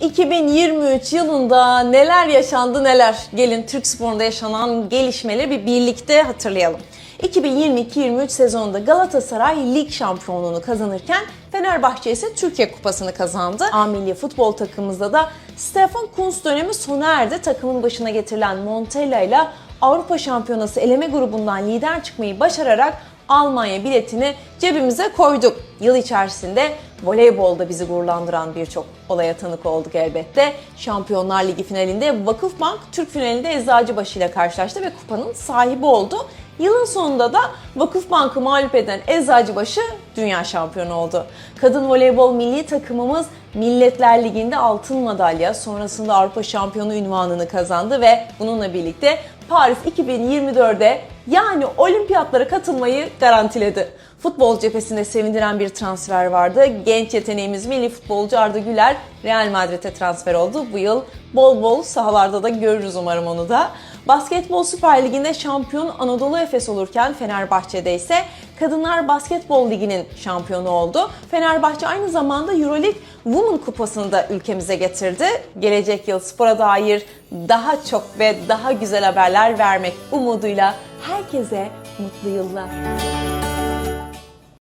2023 yılında neler yaşandı neler. Gelin Türk sporunda yaşanan gelişmeleri bir birlikte hatırlayalım. 2022-23 sezonunda Galatasaray lig şampiyonluğunu kazanırken Fenerbahçe ise Türkiye Kupası'nı kazandı. A futbol takımımızda da Stefan Kuntz dönemi sona erdi. Takımın başına getirilen Montella ile Avrupa Şampiyonası eleme grubundan lider çıkmayı başararak Almanya biletini cebimize koyduk. Yıl içerisinde voleybolda bizi gururlandıran birçok olaya tanık olduk elbette. Şampiyonlar Ligi finalinde Vakıfbank Türk finalinde Eczacıbaşı ile karşılaştı ve kupanın sahibi oldu. Yılın sonunda da Vakıfbank'ı mağlup eden Eczacıbaşı dünya şampiyonu oldu. Kadın voleybol milli takımımız Milletler Ligi'nde altın madalya, sonrasında Avrupa şampiyonu ünvanını kazandı ve bununla birlikte Paris 2024'de yani olimpiyatlara katılmayı garantiledi. Futbol cephesinde sevindiren bir transfer vardı. Genç yeteneğimiz milli futbolcu Arda Güler Real Madrid'e transfer oldu. Bu yıl bol bol sahalarda da görürüz umarım onu da. Basketbol Süper Ligi'nde şampiyon Anadolu Efes olurken Fenerbahçe'de ise Kadınlar Basketbol Ligi'nin şampiyonu oldu. Fenerbahçe aynı zamanda Euroleague Women Kupası'nı da ülkemize getirdi. Gelecek yıl spora dair daha çok ve daha güzel haberler vermek umuduyla herkese mutlu yıllar.